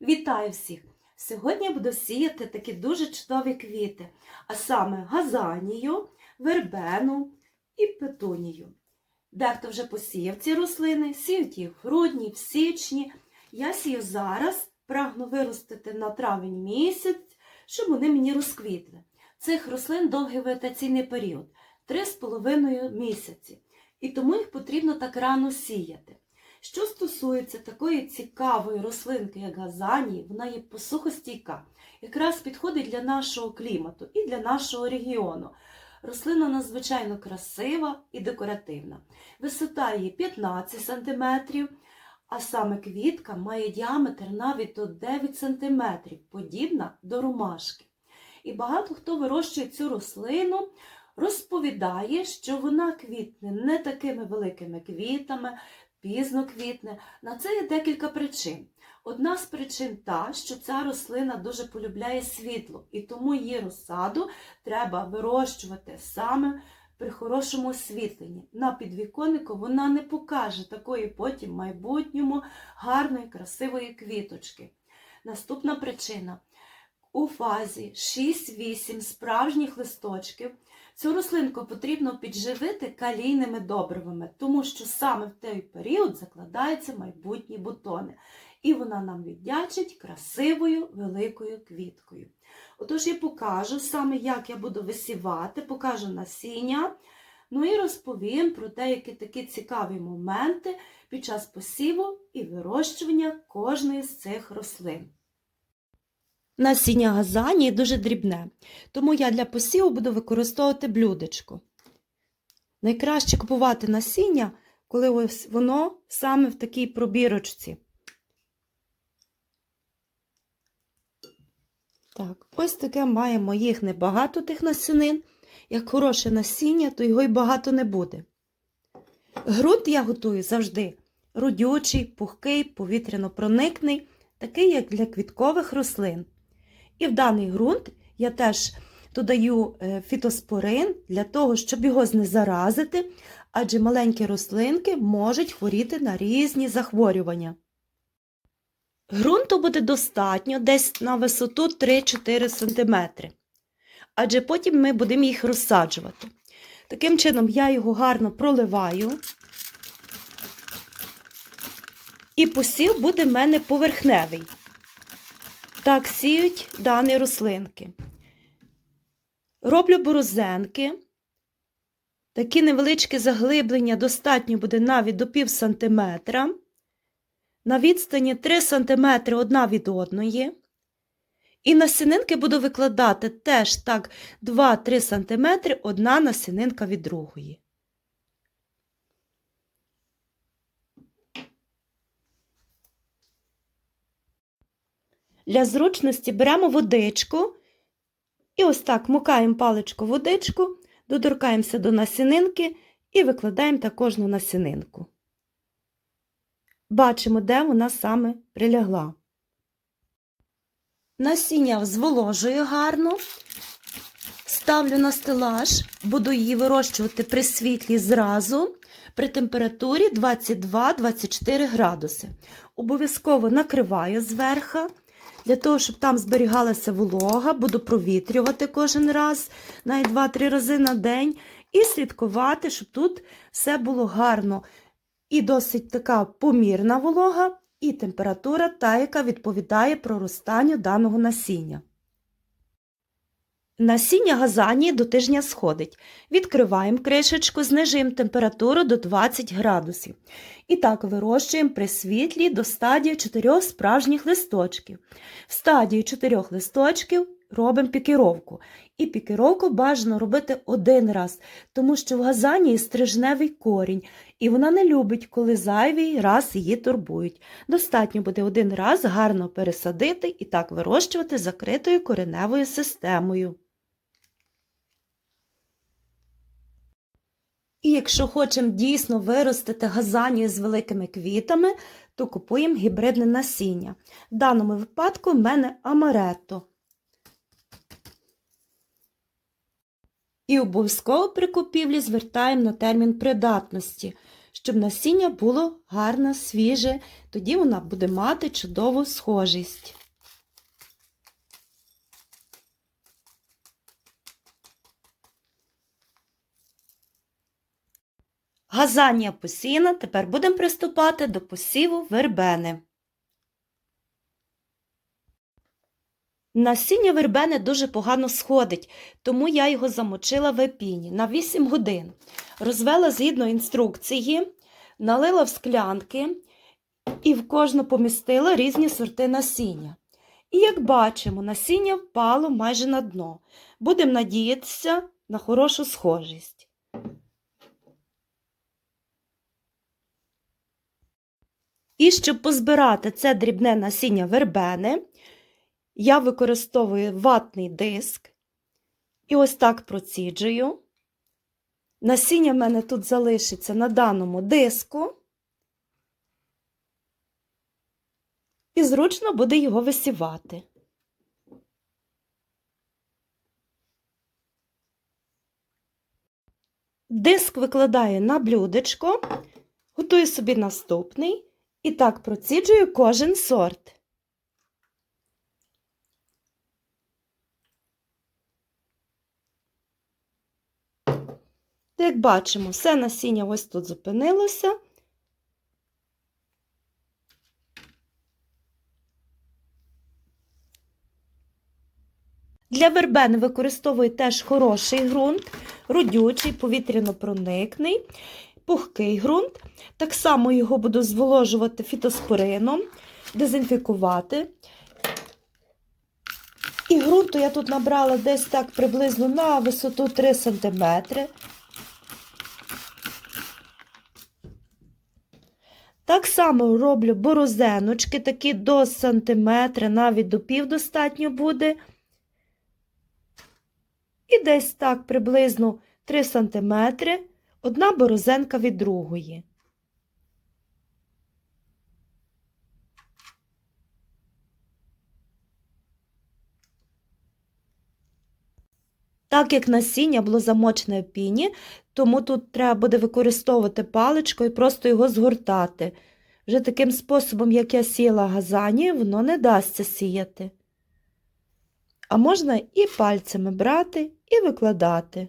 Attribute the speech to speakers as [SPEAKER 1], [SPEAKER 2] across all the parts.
[SPEAKER 1] Вітаю всіх! Сьогодні я буду сіяти такі дуже чудові квіти, а саме газанію, вербену і петунію. Дехто вже посіяв ці рослини, сіють їх в грудні, в січні. Я сію зараз, прагну виростити на травень місяць, щоб вони мені розквітли. Цих рослин довгий вегетаційний період 3,5 місяці. І тому їх потрібно так рано сіяти. Що стосується такої цікавої рослинки, як газанії, вона є посухостійка, якраз підходить для нашого клімату і для нашого регіону. Рослина надзвичайно красива і декоративна. Висота її 15 см, а саме квітка має діаметр навіть до 9 см, подібна до ромашки. І багато хто вирощує цю рослину, розповідає, що вона квітне не такими великими квітами, пізно квітне. На це є декілька причин. Одна з причин та, що ця рослина дуже полюбляє світло, і тому її розсаду треба вирощувати саме при хорошому освітленні. На підвіконнику вона не покаже такої потім в майбутньому гарної, красивої квіточки. Наступна причина. У фазі 6-8 справжніх листочків Цю рослинку потрібно підживити калійними добривами, тому що саме в той період закладаються майбутні бутони. І вона нам віддячить красивою великою квіткою. Отож, я покажу саме, як я буду висівати, покажу насіння, ну і розповім про деякі такі цікаві моменти під час посіву і вирощування кожної з цих рослин. Насіння газанії дуже дрібне, тому я для посіву буду використовувати блюдечко. Найкраще купувати насіння, коли ось воно саме в такій пробірочці. Так, ось таке маємо їх небагато тих насінин. Як хороше насіння, то його й багато не буде. Грунт я готую завжди родючий, пухкий, повітряно-проникний, такий, як для квіткових рослин. І в даний ґрунт я теж додаю фітоспорин для того, щоб його знезаразити, адже маленькі рослинки можуть хворіти на різні захворювання. Грунту буде достатньо десь на висоту 3-4 см, адже потім ми будемо їх розсаджувати. Таким чином, я його гарно проливаю. І посів буде в мене поверхневий. Так сіють дані рослинки. Роблю борозенки. Такі невеличкі заглиблення достатньо буде навіть до пів сантиметра. На відстані 3 см одна від одної. І насінинки буду викладати теж так 2-3 см одна насінинка від другої. Для зручності беремо водичку і ось так мукаємо паличку водичку, доторкаємося до насінинки і викладаємо також на насінинку. Бачимо, де вона саме прилягла. Насіння зволожую гарно, ставлю на стелаж, буду її вирощувати при світлі зразу при температурі 22-24 градуси. Обов'язково накриваю зверха. Для того, щоб там зберігалася волога, буду провітрювати кожен раз, навіть 2-3 рази на день, і слідкувати, щоб тут все було гарно. І досить така помірна волога, і температура, та, яка відповідає проростанню даного насіння. Насіння газанії до тижня сходить. Відкриваємо кришечку, знижуємо температуру до 20 градусів. І так вирощуємо при світлі до стадії 4 справжніх листочків. В стадії 4 листочків робимо пікіровку. І пікіровку бажано робити один раз, тому що в газанії стрижневий корінь, і вона не любить, коли зайвий раз її турбують. Достатньо буде один раз гарно пересадити і так вирощувати закритою кореневою системою. І якщо хочемо дійсно виростити газанію з великими квітами, то купуємо гібридне насіння. В даному випадку в мене амаретто. І обов'язково при купівлі звертаємо на термін придатності, щоб насіння було гарне, свіже, тоді вона буде мати чудову схожість. Газання посіяно, тепер будемо приступати до посіву вербени. Насіння вербени дуже погано сходить, тому я його замочила в епіні на 8 годин. Розвела згідно інструкції, налила в склянки і в кожну помістила різні сорти насіння. І як бачимо, насіння впало майже на дно. Будемо надіятися на хорошу схожість. І щоб позбирати це дрібне насіння вербени, я використовую ватний диск і ось так проціджую. Насіння в мене тут залишиться на даному диску, і зручно буде його висівати. Диск викладаю на блюдечко, готую собі наступний і так проціджую кожен сорт. Як бачимо, все насіння ось тут зупинилося. Для вербени використовую теж хороший ґрунт, родючий, повітряно-проникний, пухкий ґрунт. Так само його буду зволожувати фітоспорином, дезінфікувати. І ґрунту я тут набрала десь так приблизно на висоту 3 см. Так само роблю борозеночки, такі до сантиметра, навіть до пів достатньо буде. І десь так приблизно 3 см одна борозенка від другої. Так як насіння було замочене в піні, тому тут треба буде використовувати паличку і просто його згортати. Вже таким способом, як я сіяла газані, воно не дасться сіяти. А можна і пальцями брати і викладати.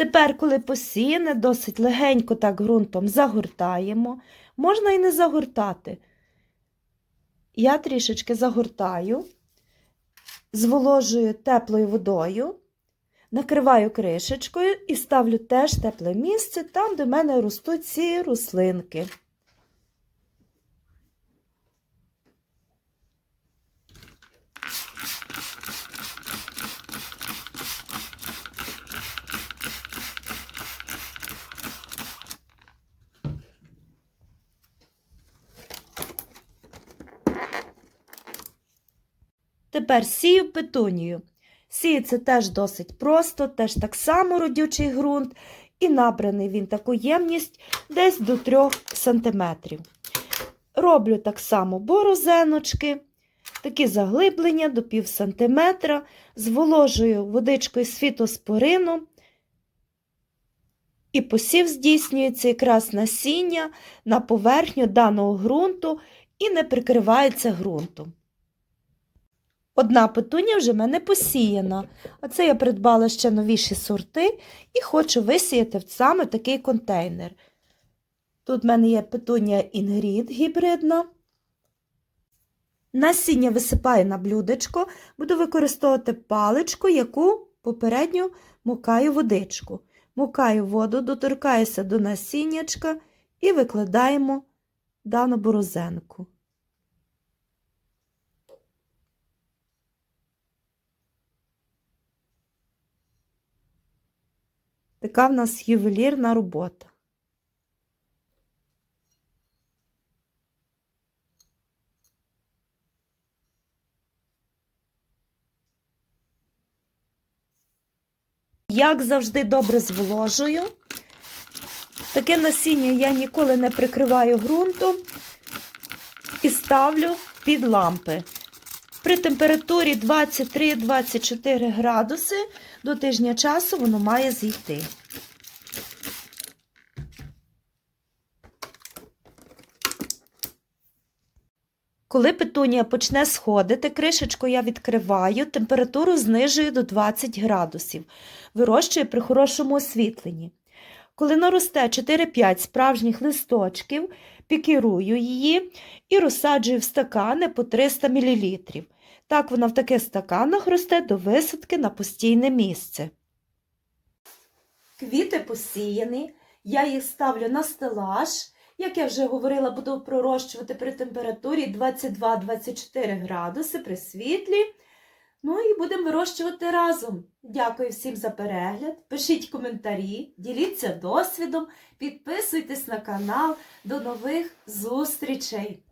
[SPEAKER 1] Тепер, коли посіяне, досить легенько так ґрунтом загортаємо. Можна і не загортати. Я трішечки загортаю, зволожую теплою водою, накриваю кришечкою і ставлю теж тепле місце там, де в мене ростуть ці рослинки. Тепер сію петунію. Сіється теж досить просто, теж так само родючий ґрунт, і набраний він таку ємність десь до 3 см. Роблю так само борозеночки, такі заглиблення до пів сантиметра, зволожую водичкою з фітоспорином. І посів здійснюється якраз насіння на поверхню даного ґрунту і не прикривається ґрунтом. Одна петуня вже в мене посіяна, а це я придбала ще новіші сорти і хочу висіяти в саме такий контейнер. Тут в мене є петунія інгрід гібридна. Насіння висипаю на блюдечко, буду використовувати паличку, яку попередньо мукаю водичку. Мукаю воду, доторкаюся до насіннячка і викладаємо дану борозенку. Така в нас ювелірна робота. Як завжди добре зволожую. Таке насіння я ніколи не прикриваю ґрунтом і ставлю під лампи. При температурі 23-24 градуси до тижня часу воно має зійти. Коли петунія почне сходити, кришечку я відкриваю, температуру знижую до 20 градусів. Вирощую при хорошому освітленні. Коли наросте 4-5 справжніх листочків, пікірую її і розсаджую в стакани по 300 мл. Так вона в таких стаканах росте до висадки на постійне місце. Квіти посіяні, я їх ставлю на стелаж. Як я вже говорила, буду пророщувати при температурі 22-24 градуси при світлі. Ну і будемо вирощувати разом. Дякую всім за перегляд. Пишіть коментарі, діліться досвідом, підписуйтесь на канал. До нових зустрічей!